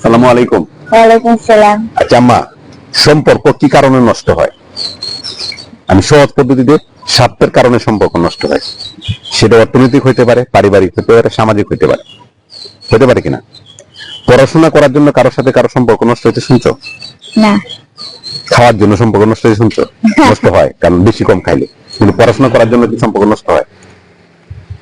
সালামু আলাইকুম। ওয়ালাইকুম সালাম আচ্ছা আম্মা সম্পর্ক কি কারণে নষ্ট হয়? আমি সহজ পদ্ধতিতে স্বার্থের কারণে সম্পর্ক নষ্ট হয়। সেটা অর্থনৈতিক হইতে পারে পারিবারিক হতে পারে সামাজিক হইতে পারে। হতে পারে কিনা? পড়াশোনা করার জন্য কারোর সাথে কারও সম্পর্ক নষ্ট হইতে শুনছো? না। খাওয়ার জন্য সম্পর্ক নষ্ট হইতে শুনছো? নষ্ট হয় কারণ বেশি কম খাইলে। কিন্তু পড়াশোনা করার জন্য কি সম্পর্ক নষ্ট হয়?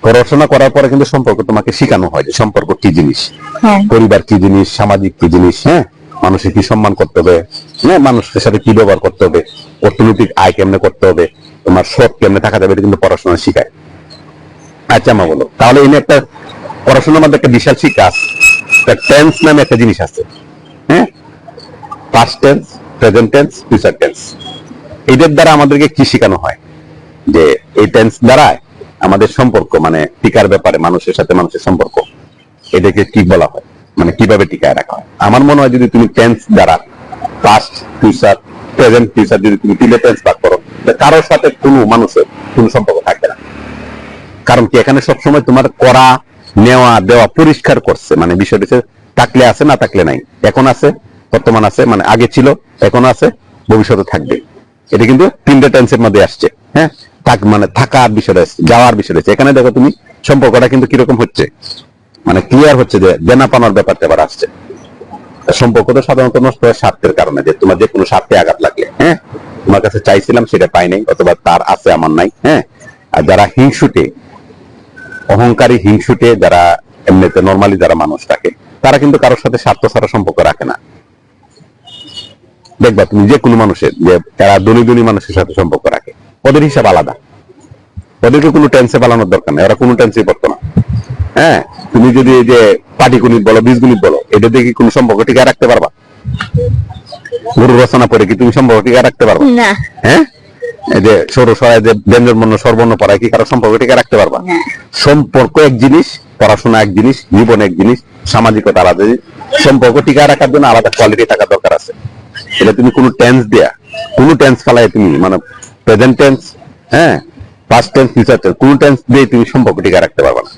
পড়াশোনা করার পরে কিন্তু সম্পর্ক তোমাকে শেখানো হয় যে সম্পর্ক কি জিনিস? হ্যাঁ। পরিবার কি জিনিস? সামাজিক কি জিনিস? হ্যাঁ? মানুষের কি সম্মান করতে হবে? হ্যাঁ? মানুষের সাথে কি ব্যবহার করতে হবে? অর্থনৈতিক আয় কেমনে করতে হবে? তোমার সৎ কেমনে থাকা যাবে? এটা কিন্তু পড়াশোনা শিখায়। আচ্ছা মা বলো। তাহলে এনে একটা পড়াশোনার মধ্যে একটা বিশাল শিক্ষা আছে। টেন্স নামে একটা জিনিস আছে। হ্যাঁ? Past tense present tense future tense এদের দ্বারা আমাদেরকে কি শেখানো হয়? যে এই টেন্স দ্বারা আমাদের সম্পর্ক মানে টিকার ব্যাপারে মানুষের সাথে মানুষের সম্পর্ক, এটাকে কি বলা হয়? মানে কীভাবে টিকায় রাখা হয়? আমার মনে হয় যদি তুমি টেন্স দ্বারা পাস্ট ফিউচার প্রেজেন্ট ফিউচার যদি তুমি তিনটে টেন্স বাদ করো কারোর সাথে কোনো মানুষের কোনো সম্পর্ক থাকবে না। কারণ কি এখানে সবসময় তোমার করা, নেওয়া, দেওয়া পরিষ্কার করছে। মানে বিষয়টা থাকলে আছে না থাকলে নাই। এখন আছে, বর্তমান আছে মানে আগে ছিল, এখন আছে, ভবিষ্যতে থাকবে। এটা কিন্তু তিনটে টেন্সের মধ্যে আসছে হ্যাঁ? থাক মানে থাকার বিষয়টা আসছে যাওয়ার বিষয়টা আসছে এখানে দেখো তুমি সম্পর্কটা কিন্তু কীরকম হচ্ছে? মানে ক্লিয়ার হচ্ছে যে দেনা পাওনার ব্যাপারটা এবার আসছে। সম্পর্ক তো সাধারণত নষ্ট হয় স্বার্থের কারণে, যে তোমার যে কোনো স্বার্থে আঘাত লাগলে হ্যাঁ? তোমার কাছে চাইছিলাম, সেটা পাই নাই, অথবা তার আছে, আমার নাই হ্যাঁ? আর যারা হিংসুটে, অহংকারী হিংসুটে, যারা এমনিতে নর্মালি যারা মানুষ থাকে, তারা কিন্তু কারোর সাথে স্বার্থ ছাড়া সম্পর্ক রাখে না। দেখবা তুমি যে কোনো মানুষের, যে তারা ধনী ধনী মানুষের সাথে সম্পর্ক রাখে ওদের হিসাব আলাদা। ওদেরকে কোনো টেন্সে পালানোর দরকার নেই ওরা কোনো টেন্সে পড়তো না। হ্যাঁ? তুমি যদি এই যে পাটিকুনিত বলো বীজগুলিত বলো এটা দিয়ে কি কোনো সম্পর্ক টিকে রাখতে পারবা? গুরু রচনা পড়ে কি তুমি সম্পর্ক টিকে রাখতে পারবা? না। হ্যাঁ? এই যে সৌর সরায় যে ব্যঞ্জন বর্ণ সর্বর্ণ পড়ায় কি কারও সম্পর্ক টিকে রাখতে পারবা? সম্পর্ক এক জিনিস পড়াশোনা এক জিনিস জীবন এক জিনিস সামাজিকতা আলাদা জিনিস। সম্পর্ক টিকা রাখার জন্য আলাদা কোয়ালিটি থাকা দরকার আছে। এটা তুমি কোনো টেন্স দেয়া কোনো টেন্স ফেলায় তুমি মানে প্রেজেন্ট টেন্স হ্যাঁ? পাস্ট টেন্স ফিউচার টেন্স কোনো টেন্স দিয়ে তুমি সম্পর্ক টিকা রাখতে পারবে না।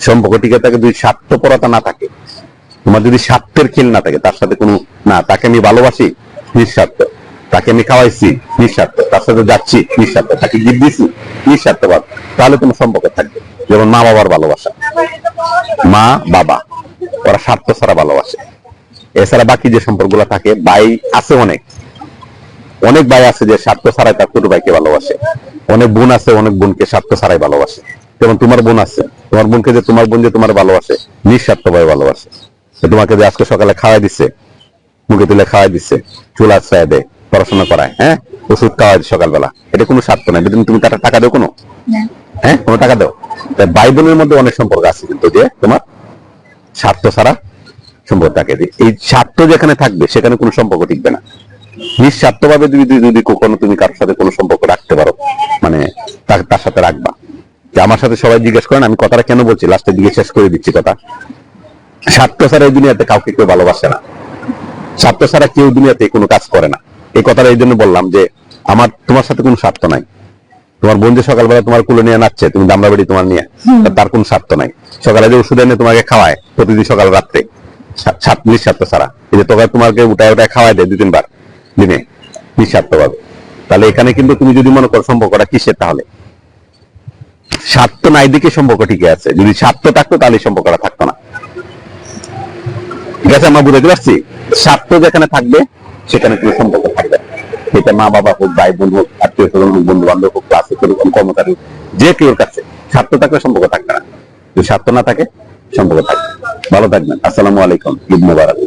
সম্পর্ক টিকে থাকে যদি স্বার্থপরতা না থাকে, তোমার যদি স্বার্থের খেল না থাকে, তার সাথে কোনো না, তাকে আমি ভালোবাসি, নিঃস্বার্থ। তাকে আমি খাওয়াইছি, নিঃস্বার্থ। তার সাথে যাচ্ছি, নিঃস্বার্থ। তাকে গিফট দিছি, নিঃস্বার্থবাদ। তাহলে কোনো সম্পর্ক থাকবে। যেমন মা বাবার ভালোবাসা। মা, বাবা, ওরা স্বার্থ ছাড়া ভালোবাসে। এছাড়া বাকি যে সম্পর্কগুলো থাকে ভাই আছে অনেক। অনেক ভাই আছে যে স্বার্থ ছাড়াই তার ছোট ভাইকে ভালোবাসে। অনেক বোন আছে অনেক বোনকে স্বার্থ ছাড়াই ভালোবাসে। যেমন তোমার বোন আছে তোমার বোনকে যে তোমার বোন যে তোমার ভালোবাসে নিঃস্বার্থ ভাবে ভালোবাসে। তোমাকে যে আজকে সকালে খাওয়াই দিচ্ছে মুখে তুলে খাওয়াই দিচ্ছে চুল আশ্রয় দেয় পড়াশোনা করায় হ্যাঁ? ওষুধ খাওয়াই দিচ্ছে সকালবেলা। এটা কোনো স্বার্থ নাই তুমি তার টাকা দেও কোনো? হ্যাঁ? কোনো টাকা দাও? তাই ভাই বোনের মধ্যে অনেক সম্পর্ক আছে কিন্তু যে তোমার স্বার্থ ছাড়া সম্পর্ক থাকে। এই স্বার্থ যেখানে থাকবে সেখানে কোনো সম্পর্ক টিকবে না। নিঃস্বার্থ ভাবে যদি কখনো তুমি কারোর সাথে কোনো সম্পর্ক রাখতে পারো মানে তার তার সাথে রাখবা। যে আমার সাথে সবাই জিজ্ঞেস করেন আমি কথাটা কেন বলছি? লাস্টের দিকে শেষ করে দিচ্ছি কথা। স্বার্থ ছাড়া এই দুনিয়াতে কাউকে কেউ ভালোবাসে না। স্বার্থ ছাড়া কেউ দুনিয়াতে কোনো কাজ করে না। এই কথাটা এই জন্য বললাম যে আমার তোমার সাথে কোনো স্বার্থ নাই। তোমার বোন যে সকালবেলা তোমার কুলে নিয়ে নাচছে তুমি দামড়া বাড়ি তোমার নিয়ে তার কোনো স্বার্থ নাই। সকালে যে ওষুধ এনে তোমাকে খাওয়ায় প্রতিদিন সকাল রাত্রে স্বার্থ নিঃস্বার্থ ছাড়া। এই যে তোকে তোমাকে উঠায় উঠায় খাওয়ায় দেয় দু তিনবার। দিনে নিঃস্বার্থ ভাবে তাহলে এখানে কিন্তু তুমি যদি মনে করো সম্পর্কটা কিসের তাহলে? স্বার্থ নাই দিকে সম্পর্ক টিকে আছে। যদি স্বার্থ থাকতো তাহলে সম্পর্কটা থাকতো না। ঠিক আছে, আমরা বুঝতে পারছি? স্বার্থ যেখানে থাকবে, সেখানে কোনো সম্পর্ক থাকবে। সেটা মা বাবা হোক, ভাই বোন হোক, আত্মীয় স্বজন হোক বন্ধু বান্ধব হোক ক্লাসে হোক কর্মচারী যে কেউ কাছে। স্বার্থ থাকলে সম্পর্ক থাকবে না। যদি স্বার্থ না থাকে, সম্পর্ক থাকবে ভালো থাকবেন। আসসালামু আলাইকুম। ঈদ মুবারক।